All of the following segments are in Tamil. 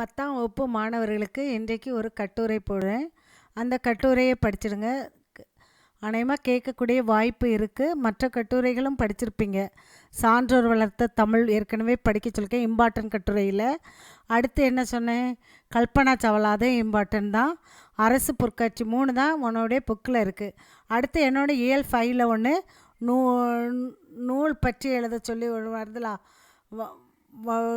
பத்தாம் வகுப்பு மாணவர்களுக்கு இன்றைக்கு ஒரு கட்டுரை போடுறேன். அந்த கட்டுரையை படிச்சிடுங்க. அநேகமாக கேட்கக்கூடிய வாய்ப்பு இருக்குது மற்ற கட்டுரைகளும் படிச்சிருப்பீங்க. சான்றோர் வளர்த்த தமிழ் ஏற்கனவே படிக்க சொல்லியிருக்கேன். இம்பார்ட்டன்ட் கட்டுரையில் அடுத்து என்ன சொன்னேன்? கல்பனா சவலா அதே இம்பார்ட்டன்ட் தான். அரசு பொற்காட்சி மூணு தான் உன்னோடைய புக்கில் இருக்குது அடுத்து என்னோட இயல் ஃபைவ்ல ஒன்று நூ நூல் பற்றி எழுத சொல்லி வருதுலா வ-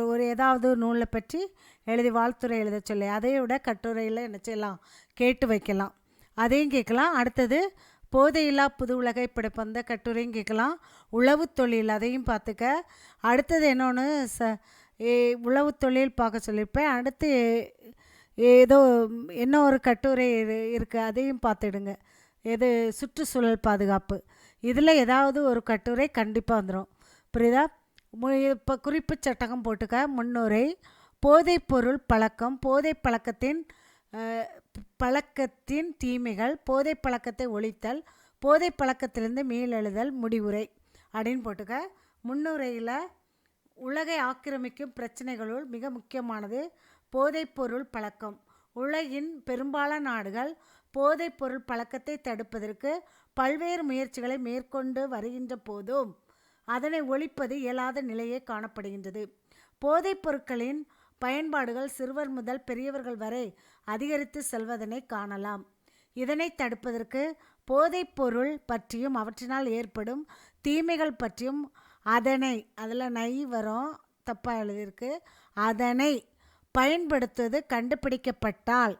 ஒரு ஏதாவது நூலை பற்றி எழுதி வாழ்த்துறை எழுத சொல்லி. அதை விட கட்டுரையில் என்ன செய்யலாம்? கேட்டு வைக்கலாம். அதையும் கேட்கலாம். அடுத்தது போதையில்லா புது உலகை படைப்பந்த கட்டுரையும் கேட்கலாம். உழவு தொழில் அதையும் பார்த்துக்க. அடுத்தது என்னொன்று ச ஏ உழவு தொழில் பார்க்க சொல்லியிருப்பேன். அடுத்து ஏதோ என்ன ஒரு கட்டுரை இரு- இருக்குது அதையும் பார்த்துடுங்க. எது சுற்றுச்சூழல் பாதுகாப்பு. இதில் ஏதாவது ஒரு கட்டுரை கண்டிப்பாக வந்துடும் புரியுதா? இப்போ குறிப்பு சட்டகம் போட்டுக்க. முன்னுரை போதைப்பொருள் பழக்கம் போதை பழக்கத்தின் பழக்கத்தின் தீமைகள் போதை பழக்கத்தை ஒழித்தல் போதை பழக்கத்திலிருந்து மீளெழுதல் முடிவுரை அப்படின்னு போட்டுக்க. முன்னுரையில் உலகை ஆக்கிரமிக்கும் பிரச்சனைகளுள் மிக முக்கியமானது போதைப்பொருள் பழக்கம். உலகின் பெரும்பாலான நாடுகள் போதைப்பொருள் பழக்கத்தை தடுப்பதற்கு பல்வேறு முயற்சிகளை மேற்கொண்டு வருகின்ற போதும் அதனை ஒழிப்பது இயலாத நிலையே காணப்படுகின்றது. போதைப் பொருட்களின் பயன்பாடுகள் சிறுவர் முதல் பெரியவர்கள் வரை அதிகரித்து செல்வதனை காணலாம். இதனை தடுப்பதற்கு போதைப் பொருள் பற்றியும் அவற்றினால் ஏற்படும் தீமைகள் பற்றியும் அதனை அதில் நை வரும் தப்பாக எழுதியிருக்கு. அதனை பயன்படுத்துவது கண்டுபிடிக்கப்பட்டால்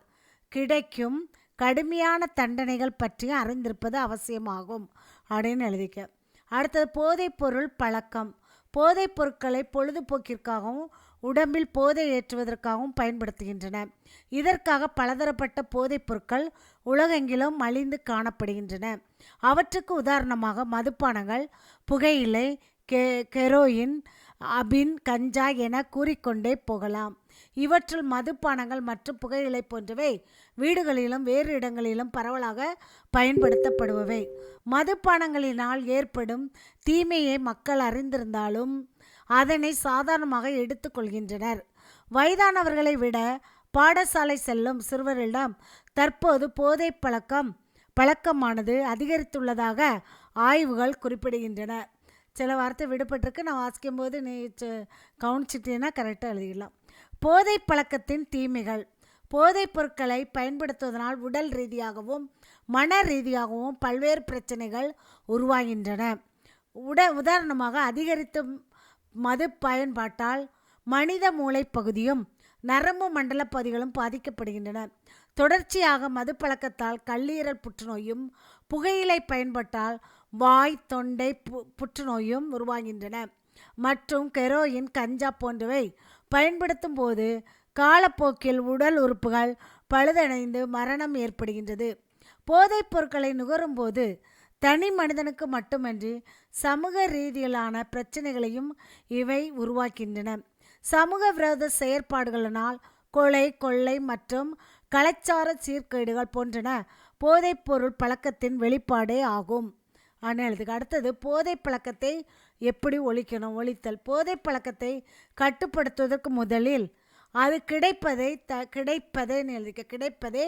கிடைக்கும் கடுமையான தண்டனைகள் பற்றியும் அறிந்திருப்பது அவசியமாகும் அப்படின்னு எழுதிக்க அடுத்தது போதைப்பொருள் பழக்கம். போதைப் பொருட்களை பொழுதுபோக்கிற்காகவும் உடம்பில் போதை ஏற்றுவதற்காகவும் பயன்படுத்துகின்றன. இதற்காக பலதரப்பட்ட போதைப் பொருட்கள் உலகெங்கிலும் மலிந்து காணப்படுகின்றன. அவற்றுக்கு உதாரணமாக மதுப்பானங்கள் புகையிலை கெ கெரோயின் அபின் கஞ்சா என கூறிக்கொண்டே போகலாம். இவற்றுள் மதுப்பானங்கள் மற்றும் புகையிலை போன்றவை வீடுகளிலும் வேறு இடங்களிலும் பரவலாக பயன்படுத்தப்படுபவை. மதுப்பானங்களினால் ஏற்படும் தீமையை மக்கள் அறிந்திருந்தாலும் அதனை சாதாரணமாக எடுத்துக்கொள்கின்றனர் வயதானவர்களை விட பாடசாலை செல்லும் சிறுவரிடம் தற்போது போதை பழக்கம் பழக்கமானது அதிகரித்துள்ளதாக ஆய்வுகள் குறிப்பிடுகின்றன. சில வார்த்தை விடுபட்டிருக்கு. நான் வாசிக்கும்போது நீ ச- கவனிச்சிட்டேன்னா கரெக்டாக எழுதிடலாம். போதை பழக்கத்தின் தீமைகள். போதைப் பொருட்களை பயன்படுத்துவதனால் உடல் ரீதியாகவும் மன ரீதியாகவும் பல்வேறு பிரச்சனைகள் உருவாகின்றன. உட உதாரணமாக அதிகரித்த மது பயன்பாட்டால் மனித மூளை பகுதியும் நரம்பு மண்டல பகுதிகளும் பாதிக்கப்படுகின்றன. தொடர்ச்சியாக மது பழக்கத்தால் கல்லீரல் புற்றுநோயும் புகையிலை பயன்பாட்டால் வாய் தொண்டை பு புற்றுநோயும் உருவாகின்றன. மற்றும் கெரோயின் கஞ்சா போன்றவை பயன்படுத்தும் போது காலப்போக்கில் உடல் உறுப்புகள் பழுதடைந்து மரணம் ஏற்படுகின்றது. போதைப் பொருட்களை நுகரும்போது தனி மனிதனுக்கு மட்டுமன்றி சமூக ரீதியிலான பிரச்சனைகளையும் இவை உருவாக்கின்றன. சமூக விரோத செயற்பாடுகளினால் கொலை கொள்ளை மற்றும் கலாச்சார சீர்கேடுகள் போன்றன போதைப்பொருள் பழக்கத்தின் வெளிப்பாடே ஆகும். அண்ணனுக்கு அடுத்தது போதை பழக்கத்தை எப்படி ஒழிக்கணும்? ஒழித்தல். போதை பழக்கத்தை கட்டுப்படுத்துவதற்கு முதலில் அது கிடைப்பதை த கிடைப்பதை எழுதிக்க கிடைப்பதை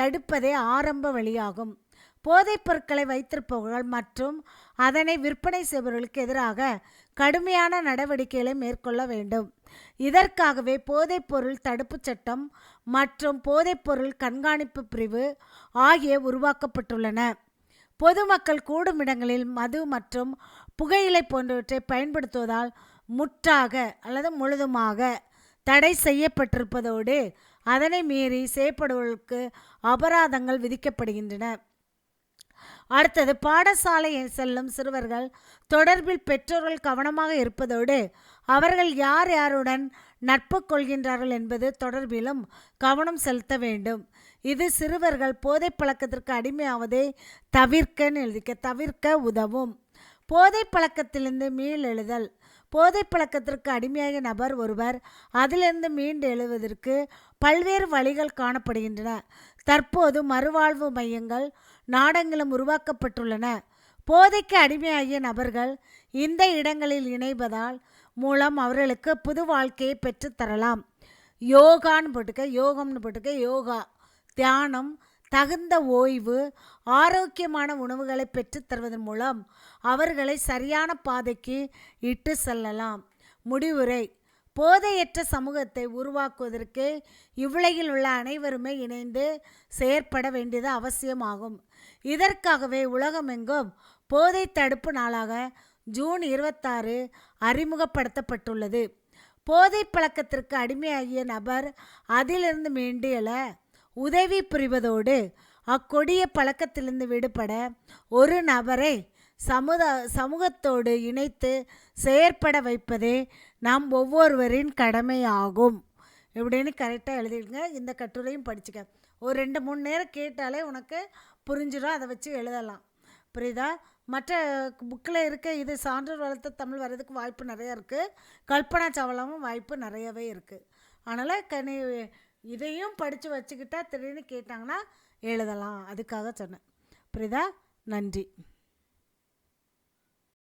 தடுப்பதே ஆரம்ப வழியாகும். போதைப் பொருட்களை வைத்திருப்பவர்கள் மற்றும் அதனை விற்பனை செய்பவர்களுக்கு எதிராக கடுமையான நடவடிக்கைகளை மேற்கொள்ள வேண்டும். இதற்காகவே போதைப்பொருள் தடுப்புச் சட்டம் மற்றும் போதைப்பொருள் கண்காணிப்பு பிரிவு ஆகிய உருவாக்கப்பட்டுள்ளன. பொதுமக்கள் கூடும் இடங்களில் மது மற்றும் புகையிலை போன்றவற்றை பயன்படுத்துவதால் முற்றாக அல்லது முழுதுமாக தடை செய்யப்பட்டிருப்பதோடு அதனை மீறி செய்யப்படுவதற்கு அபராதங்கள் விதிக்கப்படுகின்றன. அடுத்தது பாடசாலை செல்லும் சிறுவர்கள் தொடர்பில் பெற்றோர்கள் கவனமாக இருப்பதோடு அவர்கள் யார் யாருடன் நட்பு கொள்கின்றார்கள் என்பது தொடர்பிலும் கவனம் செலுத்த வேண்டும். இது சிறுவர்கள் போதை பழக்கத்திற்கு அடிமையாவதை தவிர்க்கன்னு எழுதிக்க தவிர்க்க உதவும். போதை பழக்கத்திலிருந்து மீளெழுதல் போதை பழக்கத்திற்கு அடிமையாகிய நபர் ஒருவர் அதிலிருந்து மீண்டு எழுவதற்கு பல்வேறு வழிகள் காணப்படுகின்றன. தற்போது மறுவாழ்வு மையங்கள் நாடங்களும் உருவாக்கப்பட்டுள்ளன. போதைக்கு அடிமையாகிய நபர்கள் இந்த இடங்களில் இணைவதால் மூலம் அவர்களுக்கு புது வாழ்க்கையை பெற்றுத் தரலாம். யோகான்னு போட்டுக்க யோகம்னு போட்டுக்க யோகா. தியானம் தகுந்த ஓய்வு ஆரோக்கியமான உணவுகளை பெற்றுத்தருவதன் மூலம் அவர்களை சரியான பாதைக்கு இட்டு செல்லலாம். முடிவுரை. போதையற்ற சமூகத்தை உருவாக்குவதற்கு இவ்வுலகில் உள்ள அனைவருமே இணைந்து செயற்பட வேண்டியது அவசியமாகும். இதற்காகவே உலகமெங்கும் போதை தடுப்பு நாளாக ஜூன் இருபத்தாறு அறிமுகப்படுத்தப்பட்டுள்ளது. போதை பழக்கத்திற்கு அடிமையாகிய நபர் அதிலிருந்து மீண்டு எழ உதவி புரிவதோடு அக்கொடிய பழக்கத்திலிருந்து விடுபட ஒரு நபரை சமுதா சமூகத்தோடு இணைத்து செயற்பட வைப்பதே நாம் ஒவ்வொருவரின் கடமையாகும். எப்படின்னு கரெக்டாக எழுதிடுங்க. இந்த கட்டுரையும் படிச்சுக்க. ஒரு ரெண்டு மூணு நேரம் கேட்டாலே உனக்கு புரிஞ்சிடும். அதை வச்சு எழுதலாம். புரியுதா? மற்ற புக்கில் இருக்க இது சான்றோர் வளர்த்த தமிழ் வர்றதுக்கு வாய்ப்பு நிறையா இருக்குது கல்பனா சாவலாமும் வாய்ப்பு நிறையவே இருக்குது அதனால் கனி இதையும் படித்து வச்சுக்கிட்டா திடீர்னு கேட்டாங்கன்னா எழுதலாம். அதுக்காக சொன்னேன். புரியுதா? நன்றி.